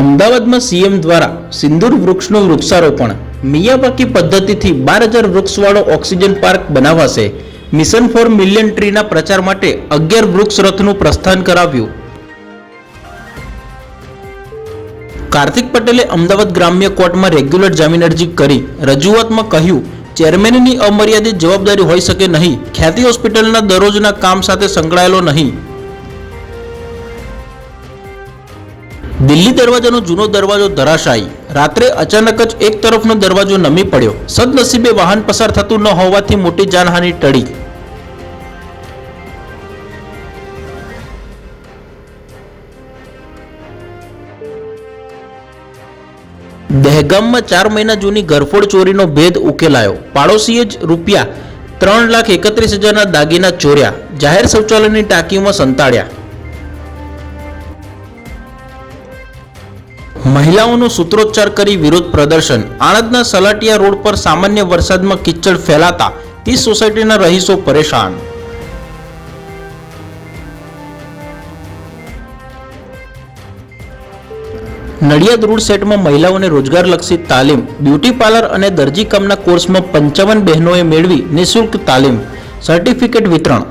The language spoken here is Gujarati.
અમદાવાદમાં સીએમ દ્વારા સિંદૂર વૃક્ષનું વૃક્ષારોપણ મિયાવાકી પદ્ધતિથી બાર હજાર વૃક્ષવાળો ઓક્સિજન પાર્ક બનાવાશે. મિશન ફોર મિલિયન ટ્રીના પ્રચાર માટે અગિયાર વૃક્ષ રથનું પ્રસ્થાન કરાવ્યું. કાર્તિક પટેલે અમદાવાદ ગ્રામ્ય કોર્ટમાં રેગ્યુલર જામીન અરજી કરી રજૂઆતમાં કહ્યું, ચેરમેનની અમર્યાદિત જવાબદારી હોઈ શકે નહીં. ખ્યાતિ હોસ્પિટલના દરરોજના કામ સાથે સંકળાયેલો નહીં. દિલ્હી દરવાજાનો જૂનો દરવાજો ધરાશાયી. રાત્રે અચાનક જ એક તરફનો દરવાજો નમી પડ્યો. સદનસીબે વાહન પસાર થતું ન હોવાથી મોટી જાનહાનિ ટળી. દહેગામમાં ચાર મહિના જૂની ઘરફોડ ચોરીનો ભેદ ઉકેલાયો. પાડોશીએ જ રૂપિયા ત્રણ લાખ એકત્રીસ હજારના દાગીના ચોર્યા. જાહેર શૌચાલયની ટાંકીમાં સંતાડ્યા. મહિલાઓનો સૂત્રોચ્ચાર કરી વિરોધ પ્રદર્શન. આણંદના સલાટિયા રોડ પર સામાન્ય વરસાદમાં કિચડ ફેલાતા ત્રીસ સોસાયટીના રહીશો પરેશાન. નડિયાદ રૂડ સેટમાં મહિલાઓને રોજગારલક્ષી તાલીમ, બ્યુટી પાર્લર અને દરજી કામના કોર્સમાં પંચાવન બહેનોએ મેળવી નિઃશુલ્ક તાલીમ. સર્ટિફિકેટ વિતરણ.